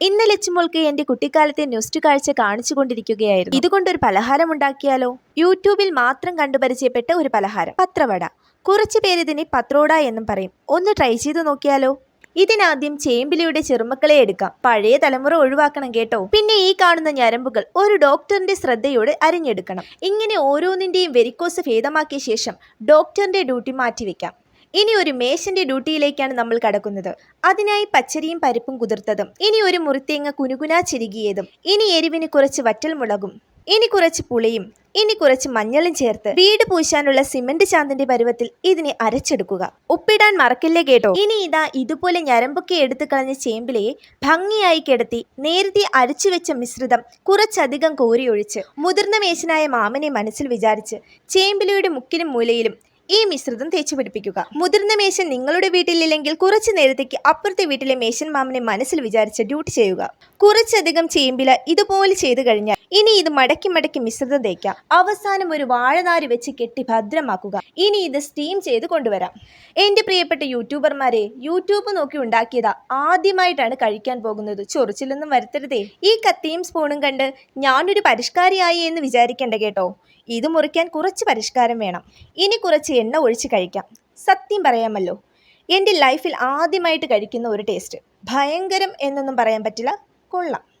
ഇന്ന് ലച്ചുമോൾക്ക് എന്റെ കുട്ടിക്കാലത്തെ ന്യൂസ്റ്റ് കാഴ്ച കാണിച്ചു കൊണ്ടിരിക്കുകയായിരുന്നു. ഇതുകൊണ്ടൊരു പലഹാരം ഉണ്ടാക്കിയാലോ? യൂട്യൂബിൽ മാത്രം കണ്ടുപരിചയപ്പെട്ട ഒരു പലഹാരം പത്രവട. കുറച്ചു പേര് ഇതിനെ പത്രോട എന്നും പറയും. ഒന്ന് ട്രൈ ചെയ്ത് നോക്കിയാലോ? ഇതിനാദ്യം ചേമ്പിലിയുടെ ചെറുമക്കളെ എടുക്കാം. പഴയ തലമുറ ഒഴിവാക്കണം കേട്ടോ. പിന്നെ ഈ കാണുന്ന ഞരമ്പുകൾ ഒരു ഡോക്ടറിന്റെ ശ്രദ്ധയോടെ അരിഞ്ഞെടുക്കണം. ഇങ്ങനെ ഓരോന്നിന്റെയും വെരിക്കോസ് ഭേദമാക്കിയ ശേഷം ഡോക്ടറിന്റെ ഡ്യൂട്ടി മാറ്റിവെക്കാം. ഇനി ഒരു മേശന്റെ ഡ്യൂട്ടിയിലേക്കാണ് നമ്മൾ കടക്കുന്നത്. അതിനായി പച്ചരിയും പരിപ്പും കുതിർത്തതും ഇനി ഒരു മുറിത്തേങ്ങ കുനുകുനാ ചിരുകിയതും ഇനി എരിവിന് കുറച്ച് വറ്റൽ മുളകും ഇനി കുറച്ച് പുളിയും ഇനി കുറച്ച് മഞ്ഞളും ചേർത്ത് വീട് പൂശാനുള്ള സിമന്റ് ചാന്തിന്റെ പരുവത്തിൽ ഇതിനെ അരച്ചെടുക്കുക. ഉപ്പിടാൻ മറക്കില്ലേ കേട്ടോ? ഇനി ഇതാ ഇതുപോലെ ഞരമ്പൊക്കെ എടുത്തു കളഞ്ഞ ചേമ്പിലയെ ഭംഗിയായി കിടത്തി നേരത്തെ അരച്ചു വെച്ച മിശ്രിതം കുറച്ചധികം കോരിയൊഴിച്ച് മുതിർന്ന മേശനായ മാമനെ മനസ്സിൽ വിചാരിച്ച് ചേമ്പിലയുടെ മുക്കിലും മൂലയിലും ഈ മിശ്രിതം തേച്ചു പിടിപ്പിക്കുക. മുതിർന്ന മേശൻ നിങ്ങളുടെ വീട്ടിലില്ലെങ്കിൽ കുറച്ചു നേരത്തേക്ക് അപ്പുറത്തെ വീട്ടിലെ മേശൻ മാമനെ മനസ്സിൽ വിചാരിച്ച് ഡ്യൂട്ടി ചെയ്യുക. കുറച്ചധികം ചേമ്പില ഇതുപോലെ ചെയ്തു കഴിഞ്ഞാൽ ഇനി ഇത് മടക്കി മടക്കി മിശ്രിതം തേക്കാം. അവസാനം ഒരു വാഴനാര് വെച്ച് കെട്ടി ഭദ്രമാക്കുക. ഇനി ഇത് സ്റ്റീം ചെയ്ത് കൊണ്ടുവരാം. എന്റെ പ്രിയപ്പെട്ട യൂട്യൂബർമാരെ യൂട്യൂബ് നോക്കി ഉണ്ടാക്കിയതാ ആദ്യമായിട്ടാണ് കഴിക്കാൻ പോകുന്നത്. ചൊറിച്ചിലൊന്നും വരുത്തരുതേ. ഈ കത്തിയും സ്പൂണും കണ്ട് ഞാനൊരു പരിഷ്കാരിയായി എന്ന് വിചാരിക്കേണ്ട കേട്ടോ. ഇത് മുറിക്കാൻ കുറച്ച് പരിഷ്കാരം വേണം. ഇനി കുറച്ച് എണ്ണ ഒഴിച്ച് കഴിക്കാം. സത്യം പറയാമല്ലോ എന്റെ ലൈഫിൽ ആദ്യമായിട്ട് കഴിക്കുന്ന ഒരു ടേസ്റ്റ് ഭയങ്കരം എന്നൊന്നും പറയാൻ പറ്റില്ല. കൊള്ളാം.